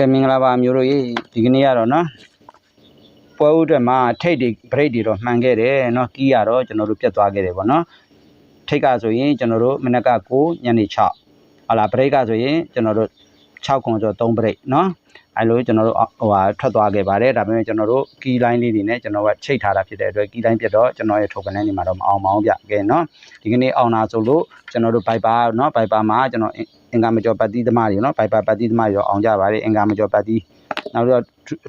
ကဲမင်္ဂလာပါမျိုးတို့ရေဒီကနေ့ကတော့နော်ပွဲဥအတွက်မှာထိတ်တွေ break တွေတော့မှန်ခဲ့တယ်နော်ကီးရတော့ကျွန်တော်တို့ပြတ်သွားခဲ့တယ်ပေါ့နော်ထိတ်ကဆိုရင်ကျွန်တော်တို့မနက်က9ညနေ6ဟာလာ break ကဆိုရင်ကျွန်တော်တို့6ခွန်ဆို3 break နော် အဲလိုကျွန်တော်တို့ဟိုဟာထွက်သွားခဲ့ပါတယ်ဒါပေမဲ့ကျွန်တော်တို့ကီးလိုင်းလေးတွေနဲ့ကျွန်တော်ကချိတ်ထားတာဖြစ်တဲ့အတွက်ကီးလိုင်းပြတ်တော့ကျွန်တော်ရဲ့ထုတ်ကနေနေမှာတော့မအောင်မအောင်ပြကဲနော်ဒီကနေ့အောင်တာဆိုလို့ကျွန်တော်တို့ Viber နော် Viber မှာကျွန်တော်အင်္ဂါမကျော်ပတ်တိသမားတွေနော်ဘိုက်ပါပတ်တိသမားတွေတော့အောင်ကြပါတယ်အင်္ဂါမကျော်ပတ်တိနောက်တော့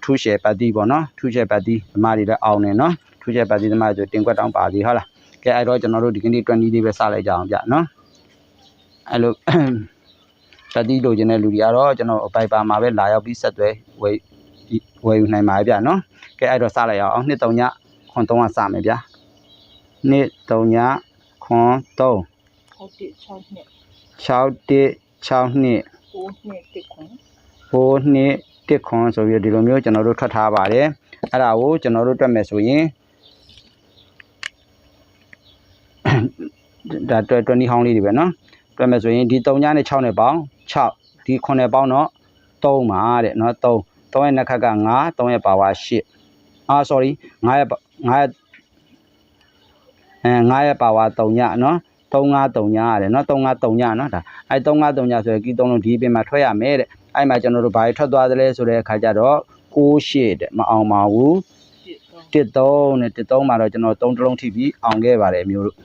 ထူးရှယ်ပတ်တိပေါ့နော်ထူးရှယ်ပတ်တိသမားတွေလည်းအောင်နေနော်ထူးရှယ်ပတ်တိသမားဆိုတင်ကွက်တောင်းပါစီဟုတ်လားကဲအဲ့တော့ကျွန်တော်တို့ဒီကနေ့20လေးပဲစလိုက်ကြအောင်ဗျနော်အဲ့လို ပတ်တိလိုချင်တဲ့လူတွေကတော့ကျွန်တော်ဘိုက်ပါမှာပဲလာရောက်ပြီးဆက်သွဲဝယ်ဝယ်ယူနိုင်ပါဗျနော်ကဲအဲ့တော့စလိုက်အောင်နှစ်3ညခွန်3ကစမယ်ဗျနှစ်3ညခွန်3 ဟုတ်တယ်6နှစ် 6 6နှစ် 9နှစ်တစ်ခွန် ဟိုနှစ်တစ်ခွန်ဆိုပြီးဒီလိုမျိုးကျွန်တော်တို့ထွက်ထားပါတယ်အဲ့ဒါကိုကျွန်တော်တို့တွက်မယ်ဆိုရင်ဒါတွက်20ဟောင်းလေးတွေပဲเนาะ တွက်မယ်ဆိုရင်ဒီ3ညနဲ့6နဲ့ပေါင်း6ဒီ9ပေါင်းတော့3ပါတဲ့နော်3 3ရဲ့နှက်ခတ်က9 3ရဲ့ပါဝါ8အာ sorry 9ရဲ့9ရဲ့အဲ9ရဲ့ပါဝါ3ညနော်353ညရတယ်နော်353ညနော်ဒါအဲ353ညဆိုရင်ကီ3လုံးဒီအပြင်မှာထွက်ရမယ်တဲ့အဲ့မှာကျွန်တော်တို့ဘာတွေထွက်သွားသလဲဆိုတဲ့အခါကျတော့68တဲ့မအောင်ပါဘူး13နဲ့13မှာတော့ကျွန်တော်3တလုံးထိပြီးအောင်ခဲ့ပါတယ်မျိုးတို့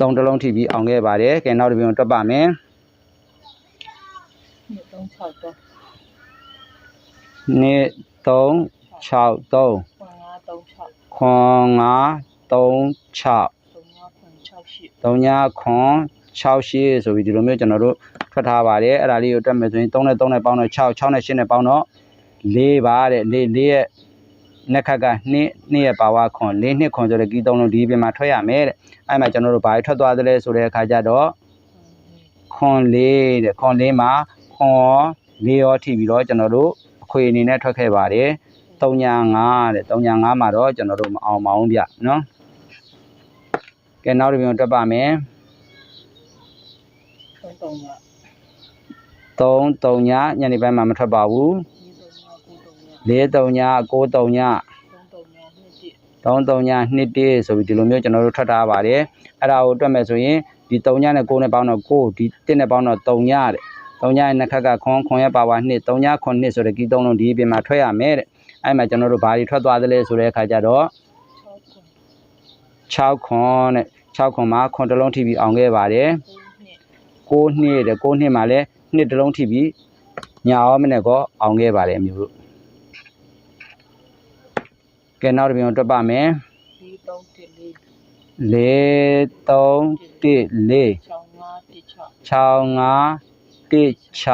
3တလုံးထိပြီးအောင်ခဲ့ပါတယ်ကဲနောက်တစ်ပြုံတွက်ပါမယ်နှစ်3 6တော့2 3 6 3 ခွန်5 3 6ခွန်5 3 6 3ညခွန်6 8 3ညခွန်68ဆိုပြီးဒီလိုမျိုးကျွန်တော်တို့ထွက်ထားပါတယ်အဲ့ဒါလေးကိုတွက်မယ်ဆိုရင်3နဲ့3နဲ့ပေါင်းတော့6 6နဲ့8နဲ့ပေါင်းတော့4ပါတဲ့4 4ရဲ့ နှစ်ခက်က2 2ရဲ့ပါဝါခွန်4နှစ်ခွန်ဆိုတဲ့ကီး3လုံးဒီပြင်မှာထွက်ရမယ်တဲ့အဲ့မှာကျွန်တော်တို့ဘာထွက်သွားသလဲဆိုတဲ့အခါကျတော့ခွန်4တဲ့ခွန်4မှာခွန်4ရောထိပြီးတော့ကျွန်တော်တို့အခွေအနေနဲ့ထွက်ခဲ့ပါတယ်3ညာ5တဲ့3ညာ5မှာတော့ကျွန်တော်တို့မအောင်မအောင်ဗျနော်ကဲနောက်တစ်ပြုံတွက်ပါမယ်3 3ည3 3ညညနေပိုင်းမှာမထွက်ပါဘူး 4 3ည9 3ည4 3ည9 3ည3 3ည2တစ်3 3ည2 1ဆိုပြီးဒီလိုမျိုးကျွန်တော်တို့ထွက်ထားပါတယ်အဲ့ဒါကိုတွက်မယ်ဆိုရင်ဒီ3ညနဲ့9နဲ့ပေါင်းတော့9ဒီ1နဲ့ပေါင်းတော့3ညတဲ့3ညရဲ့နှစ်ခက်ကခွန်ခွန်ရဲ့ပါဝါ2 3ညခွန်2ဆိုတဲ့ကီး3လုံးဒီအပြင်မှာထွက်ရမယ်တဲ့အဲ့မှာကျွန်တော်တို့ဘာတွေထွက်သွားသလဲဆိုတဲ့အခါကျတော့6ခွန်6ခွန်တဲ့6ခွန်မှာခွန်တစ်လုံးထိပြီးအောင်ခဲ့ပါတယ်9နှစ်9နှစ်တဲ့9နှစ်မှာလည်းနှစ်တစ်လုံးထိပြီးညာရောမနဲ့ကောအောင်ခဲ့ပါတယ်အမျိုးတို့ ကဲနောက်တစ်ပြုံတွက်ပါမယ်4 3တစ်4လေးသုံးတစ်လေး6 5တစ်6 6 5တစ်6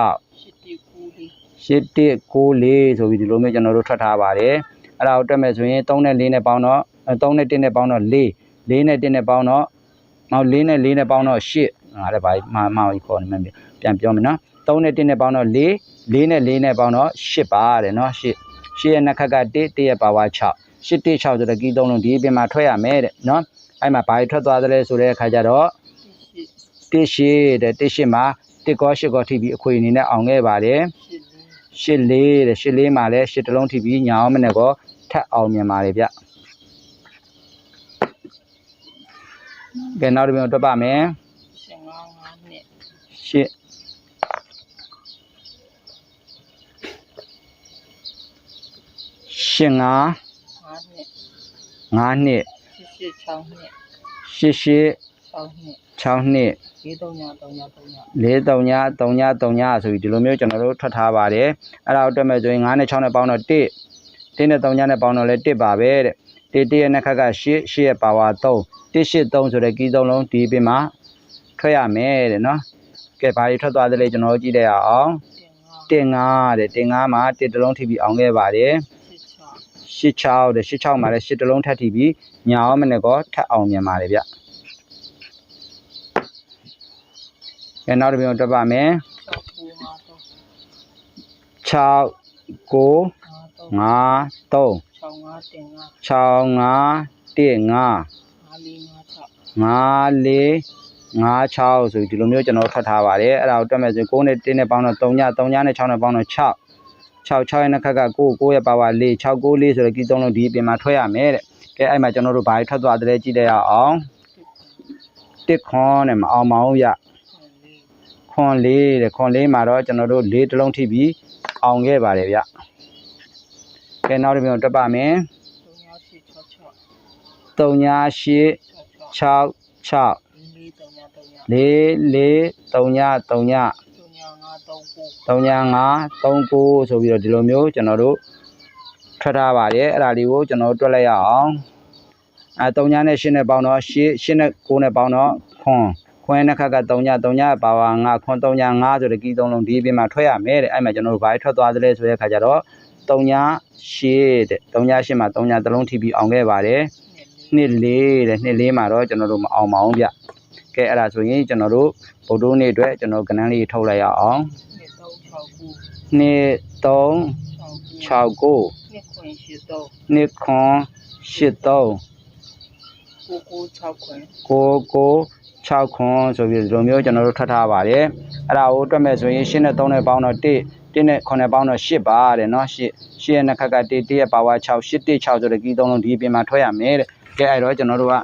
8တစ်9လေး8တစ်9လေးဆိုပြီးဒီလိုမျိုးကျွန်တော်တို့ထွက်ထားပါတယ်အဲ့ဒါကိုတွက်မယ်ဆိုရင်3နဲ့4နဲ့ပေါင်းတော့3နဲ့1နဲ့ပေါင်းတော့4 4နဲ့1နဲ့ပေါင်းတော့နောက်4နဲ့4နဲ့ပေါင်းတော့8ငါလည်းဘာမှမဟုတ်ခေါ်နေမှပြန်ပြောမယ်နော်3နဲ့1နဲ့ပေါင်းတော့4 4နဲ့4နဲ့ပေါင်းတော့8ပါတဲ့နော်8 8ရဲ့နှစ်ခက်က1 1ရဲ့ပါဝါ6 8 1 6ဆိုတဲ့ကီးသုံးလုံးဒီအပြင်မှာထွက်ရမယ်တဲ့နော်အဲ့မှာဘာတွေထွက်သွားသလဲဆိုတဲ့အခါကျတော့တစ်8တစ်ရှိတဲ့တစ်ရှိမှာတစ်ကောရှစ်ကောထိပြီးအခွေအနေနဲ့အောင်ခဲ့ပါတယ်8ရှစ်လေးတဲ့ရှစ်လေးမှာလည်းရှစ်တလုံးထိပြီးညာအောင်မနဲ့ကောထပ်အောင်မြင်ပါတယ်ဗျကဲနောက်တစ်ပြုံတွက်ပါမယ်5 5နှစ်ရှစ်ရှစ်ငါ 5နှစ်ငါးနှစ်8 6နှစ်ရှစ်ရှစ်6နှစ်6နှစ်4 3ည3ည3ညလေးတုံညာတုံညာတုံညာဆိုပြီးဒီလိုမျိုးကျွန်တော်တို့ထွက်ထားပါတယ်အဲ့ဒါကိုတွက်မယ်ဆိုရင်9နဲ့6နဲ့ပေါင်းတော့1 1နဲ့တုံညာနဲ့ပေါင်းတော့လည်း1ပါပဲတဲ့1 1ရဲ့နှစ်ခက်က8 8ရဲ့ပါဝါ3 1 8 3ဆိုတဲ့ကီးသုံးလုံးဒီအပြင်မှာထွက်ရမယ်တဲ့နော်ကဲဘာတွေထွက်သွားသလဲကျွန်တော်တို့ကြည့်လိုက်ရအောင်တင်5 1 5တဲ့1 5မှာ1တလုံးထိပြီးအောင်ခဲ့ပါတယ် 8 6 8 6တဲ့8 6မှာလည်း8တလုံးထပ်ထိပြီးညာအောင်မနဲ့ကောထပ်အောင်မြင်ပါတယ်ဗျကဲနောက်တစ်ပြုံတွက်ပါမယ်6 9 6 9 3 3 5 3 6 5တင်5 6 5 1 5 5 5 4 5 6 5 4 5 6ဆိုပြီးဒီလိုမျိုးကျွန်တော်ထွက်ထားပါတယ်အဲ့ဒါကိုတွက်မယ်ဆိုရင်9နဲ့1နဲ့ပေါင်းတော့3ည3ညနဲ့6နဲ့ပေါင်းတော့6 6 6 ရဲ့နှစ်ခက်က9 9ရဲ့ပါဝါ4 6 9 4ဆိုတော့ဒီသုံးလုံးဒီအပြင်မှာထွက်ရမယ်တဲ့ကဲအဲ့မှာကျွန်တော်တို့ဘာတွေထွက်သွားတယ်လဲကြည့်လိုက်ရအောင်တစ်ခွန်နဲ့မအောင်မအောင်ရခွန်လေးတဲ့ခွန်လေးမှာတော့ကျွန်တော်တို့လေးတစ်လုံးထိပြီးအောင်ခဲ့ပါတယ်ဗျကဲနောက်တစ်ပြန်တက်ပါမယ်3ည8 6 6 4 4 3ည3ည3 ည5 39ဆိုပြီးတော့ဒီလိုမျိုးကျွန်တော်တို့ထွက်ထားပါတယ်အဲ့ဒါလေးကိုကျွန်တော်တို့တွက်လိုက်ရအောင်အဲ3ညနဲ့8နဲ့ပေါင်းတော့8 8နဲ့9နဲ့ပေါင်းတော့ခွန်ခွန်ရဲ့နှစ်ခက်က3ည3ညပါဝါ5ခွန်3ည5ဆိုတဲ့ကီးသုံးလုံးဒီအပြင်မှာထွက်ရမယ်တဲ့အဲ့မှာကျွန်တော်တို့ဘာထွက်သွားသလဲဆိုတဲ့အခါကျတော့3ည8တဲ့3ည8မှာ3ညတစ်လုံးထိပြီးအောင်ခဲ့ပါတယ်နှစ်လေးတဲ့နှစ်လေးမှာတော့ကျွန်တော်တို့မအောင်မအောင်ဗျ ကဲအဲ့ဒါဆိုရင်ကျွန်တော်တို့ဗုဒ္ဓနေ့အတွက်ကျွန်တော်ကဏ္ဍလေးထုတ်လိုက်ရအောင်နှစ်3 6 9နှစ်ခွန်8 3 ကိုကို6ခွင် ကိုကို6ခွန်ဆိုပြီးဒီလိုမျိုးကျွန်တော်တို့ထွက်ထားပါတယ်အဲ့ဒါကိုတွက်မဲ့ဆိုရင်8နဲ့3နဲ့ပေါင်းတော့1 1နဲ့9နဲ့ပေါင်းတော့8ပါတဲ့เนาะ8 8ရဲ့နှစ်ခက်က1 1ရဲ့ပါဝါ6 8 1 6ဆိုတဲ့ကီးသုံးလုံးဒီအပြင်မှာထွက်ရမယ်တဲ့ကဲအဲ့တော့ကျွန်တော်တို့က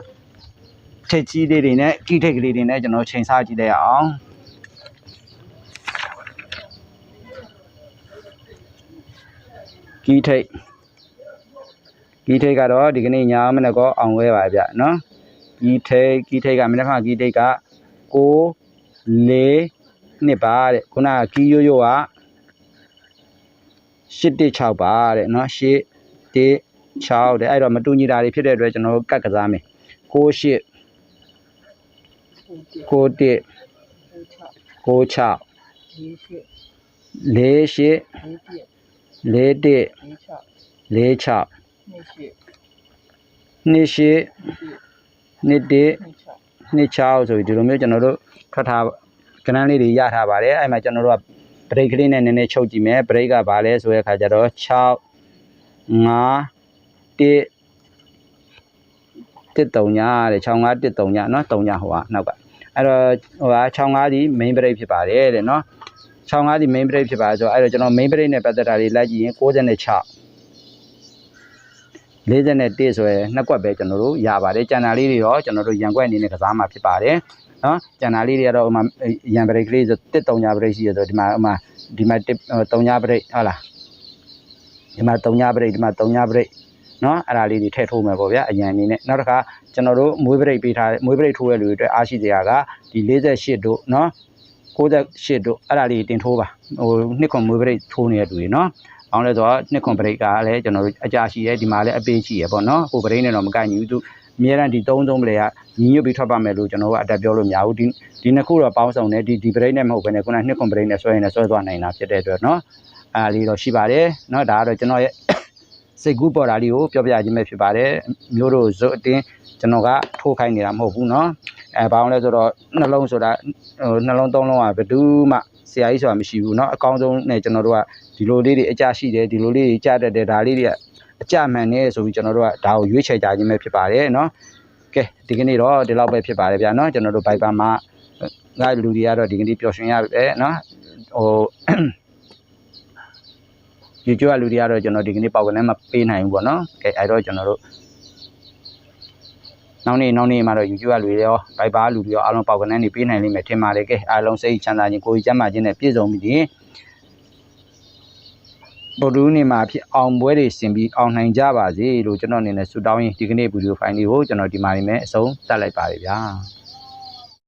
ထက်ကြီးလေးတွေနဲ့ကိထက်ကလေးတွေနဲ့ကျွန်တော်ချိန်ဆကြည့်လိုက်အောင်ကိထိတ်ကိထိတ်ကတော့ဒီကနေ့ညာမနကောအောင်ဝဲပါဗျနော်ကိထိတ်ကိထိတ်ကမနခကိထိတ်က6လေးနှစ်ပါတဲ့ခုနကကိရိုးရိုးက816ပါတဲ့နော်8 6တဲ့အဲ့တော့မတူညီတာတွေဖြစ်တဲ့အတွက်ကျွန်တော်ကတ်ကစားမယ်6 8 91 ကိုချ 96 လေးရှိ 48 လေးပြ 41 လေးချ 46 နှစ်ရှိ 28 21 နှစ်ချ 26ဆိုပြီးဒီလိုမျိုးကျွန်တော်တို့ထွက်ထားကဏ္ဍလေးတွေရထားပါတယ်အဲ့မှာကျွန်တော်တို့ကဘရိတ်ကလေးနဲ့နည်းနည်းချုပ်ကြည့်မယ်ဘရိတ်ကဘာလဲဆိုတဲ့အခါကျတော့6 5 1 1 3ညတဲ့6 5 1 3ညเนาะ3ညဟိုကနောက်က အဲ့တော့ဟိုဟာ65ဒီ main brake ဖြစ်ပါတယ်တဲ့နော်65ဒီ main brake ဖြစ်ပါဆိုတော့အဲ့တော့ကျွန်တော် main brake နဲ့ပတ်သက်တာတွေလိုက်ကြည့်ရင်96 41ဆိုရယ်နှစ်ကွက်ပဲကျွန်တော်တို့ရပါတယ်ကျန်တာလေးတွေတော့ကျွန်တော်တို့ရန်ကွက်အနေနဲ့ကစားမှာဖြစ်ပါတယ်နော်ကျန်တာလေးတွေကတော့ဟိုမှာရန်ဘရိတ်ကလေးဆိုတစ်တုံညာဘရိတ်ရှိရဆိုဒီမှာဟိုမှာဒီမှာတုံညာဘရိတ်ဟုတ်လားဒီမှာတုံညာဘရိတ်ဒီမှာတုံညာဘရိတ် နော်အဲ့ဒါလေးတွေထည့်ထိုးမယ်ပေါ့ဗျာအရန်အနေနဲ့နောက်တစ်ခါကျွန်တော်တို့မွေးဘရိတ်ပေးထားမွေးဘရိတ်ထိုးရတဲ့လူတွေအတွက်အားရှိစရာကဒီ48တို့နော်68တို့အဲ့ဒါလေးတင်ထိုးပါဟိုနှစ်ခွန်မွေးဘရိတ်ထိုးနေတဲ့လူတွေနော်အောင်လဲဆိုတော့နှစ်ခွန်ဘရိတ်ကလည်းကျွန်တော်တို့အကြာရှိရဲဒီမှာလည်းအပေးရှိရဲပေါ့နော်ဟိုဘရိတ်နဲ့တော့မကိုက်ညီဘူးသူအများရန်ဒီ3 3ဘရိတ်ကညီညွတ်ပြီးထွက်ပါမယ်လို့ကျွန်တော်တို့အတက်ပြောလို့မရဘူးဒီဒီနှစ်ခုတော့ပေါင်းစုံတယ်ဒီဒီဘရိတ်နဲ့မဟုတ်ဘဲနဲ့ခုနကနှစ်ခွန်ဘရိတ်နဲ့ဆွဲရင်လည်းဆွဲသွားနိုင်တာဖြစ်တဲ့အတွက်နော်အားလေးတော့ရှိပါတယ်နော်ဒါကတော့ကျွန်တော်ရဲ့ စိတ်ကူးပေါ်တာလေးကိုပြောပြခြင်းပဲဖြစ်ပါတယ်မျိုးတို့ဇွတ်အတင်းကျွန်တော်ကထိုးခိုင်းနေတာမဟုတ်ဘူးเนาะအဲဘာအောင်လဲဆိုတော့နှလုံးဆိုတာဟိုနှလုံးသုံးလုံးကဘယ်သူမှဆရာကြီးဆိုတာမရှိဘူးเนาะအကောင်းဆုံးနဲ့ကျွန်တော်တို့ကဒီလိုလေးတွေအကြရှိတယ်ဒီလိုလေးတွေကြတတ်တယ်ဒါလေးတွေကအကြမှန်နေဆိုပြီးကျွန်တော်တို့ကဒါကိုရွေးချယ်ကြခြင်းပဲဖြစ်ပါတယ်เนาะကဲဒီကနေ့တော့ဒီလောက်ပဲဖြစ်ပါတယ်ဗျာเนาะကျွန်တော်တို့ဘိုက်ပါမှာငါလူတွေကတော့ဒီကနေ့ပျော်ရွှင်ရပဲเนาะဟို YouTube ကလူတွေကတော့ကျွန်တော်ဒီကနေ့ပေါက်ကနေမပေးနိုင်ဘူးပေါ့နော်။ကဲအဲ့တော့ကျွန်တော်တို့နောက်နေ့နောက်နေ့မှာတော့ YouTube ကလူတွေရော Viber လူတွေရောအားလုံးပေါက်ကနေနေပေးနိုင်လိမ့်မယ်ထင်ပါတယ်။ကဲအားလုံးစိတ်ချမ်းသာခြင်းကိုယ်ကြီးကျန်းမာခြင်းနဲ့ပြည့်စုံပြီးရင်ဗုဒ္ဓဦးနေ့မှာဖြစ်အောင်ပွဲတွေဆင်ပြီးအောင်နိုင်ကြပါစေလို့ကျွန်တော်အနေနဲ့ဆုတောင်းရင်ဒီကနေ့ဗီဒီယိုဖိုင်လေးကိုကျွန်တော်ဒီမှာနေမယ်အဆုံးသတ်လိုက်ပါရဗျာ။